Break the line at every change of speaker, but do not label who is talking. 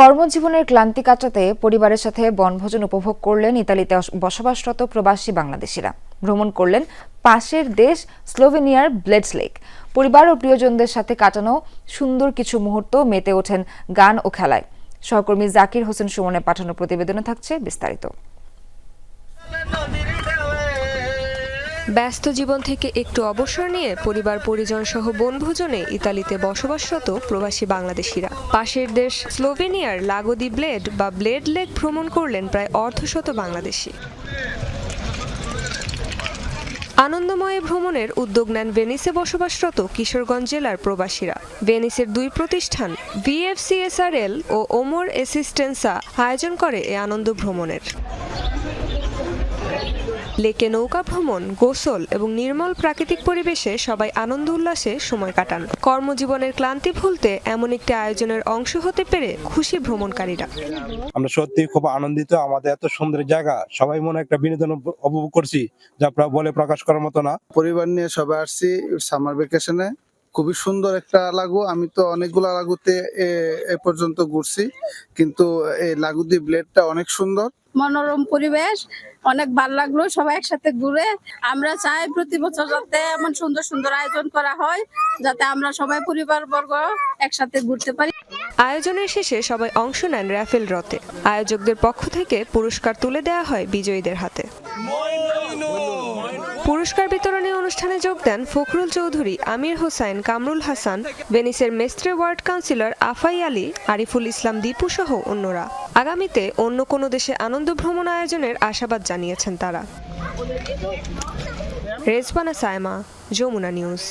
কর্মজীবনের ক্লান্তি কাটাতে পরিবারের সাথে বনভোজন উপভোগ করলেন ইতালিতে বসবাসরত প্রবাসী বাংলাদেশিরা। ভ্রমণ করলেন পাশের দেশ স্লোভেনিয়ার ব্লেডস লেক। পরিবার ও প্রিয়জনদের সাথে কাটানো সুন্দর কিছু মুহূর্ত মেতে ওঠেন গান ও খেলায়। সহকর্মী জাকির হোসেন সুমনে পাঠানো প্রতিবেদনে থাকছে বিস্তারিত।
ব্যস্ত জীবন থেকে একটু অবসর নিয়ে পরিবার, পরিজন সহ বনভোজনে ইতালিতে বসবাসরত প্রবাসী বাংলাদেশিরা। পাশের দেশ স্লোভেনিয়ার লাগোদি ব্লেড বা ব্লেড লেক ভ্রমণ করলেন প্রায় অর্ধশত বাংলাদেশি। আনন্দময় ভ্রমণের উদ্যোগ নেন ভেনিসে বসবাসরত কিশোরগঞ্জ জেলার প্রবাসীরা। ভেনিসের দুই প্রতিষ্ঠান ভিএফসিএসআরএল ও ওমর অ্যাসিস্টেন্সা আয়োজন করে এ আনন্দ ভ্রমণের। লেকে নৌকা ভ্রমণ গোসল এবং নির্মল প্রাকৃতিক পরিবেশে সবাই আনন্দ উল্লাসে সময় কাটান। কর্মজীবনের ক্লান্তি ভুলতে এমন একটি আয়োজনের অংশ হতে পেরে খুশি ভ্রমণকারীরা।
আমরা সত্যি খুব আনন্দিত আমাদের এত সুন্দর জায়গা। সবাই মনে একটা বিনোদন উপ- উপভোগ করছি যা প্রা- বলে প্রকাশ করার মতো না।
পরিবার নিয়ে সবাই আসছি সামার ভ্যাকেশনে খুবই সুন্দর একটা লাগু। আমি তো অনেকগুলা লাগুতে এ- এ পর্যন্ত ঘুরছি কিন্তু এই লাগু লাগুদি ব্লেডটা অনেক সুন্দর।
মনোরম পরিবেশ অনেক ভালো লাগল সবাই একসাথে ঘুরে। আমরা চাই প্রতি বছর যাতে এমন সুন্দর সুন্দর আয়োজন করা হয় যাতে আমরা সবাই পরিবার বর্গ একসাথে ঘুরতে পারি।
আয়োজনের শেষে সবাই অংশ নেন র্যাফেল রথে। আয়োজকদের পক্ষ থেকে পুরস্কার তুলে দেওয়া হয় বিজয়ীদের হাতে। পুরস্কার বিতরণী অনুষ্ঠানে যোগ দেন Fakhrul Chowdhury, Amir Hossain, Kamrul Hasan, ভেনিসের Mestre ward councillor Afai Ali, Ariful Islam Dipu সহ অন্যরা। আগামীতে অন্য কোনো দেশে আনন্দ ভ্রমণ আয়োজনের আশাবাদ জানিয়েছেন তারা। রেজবানা সায়মা, যমুনা নিউজ।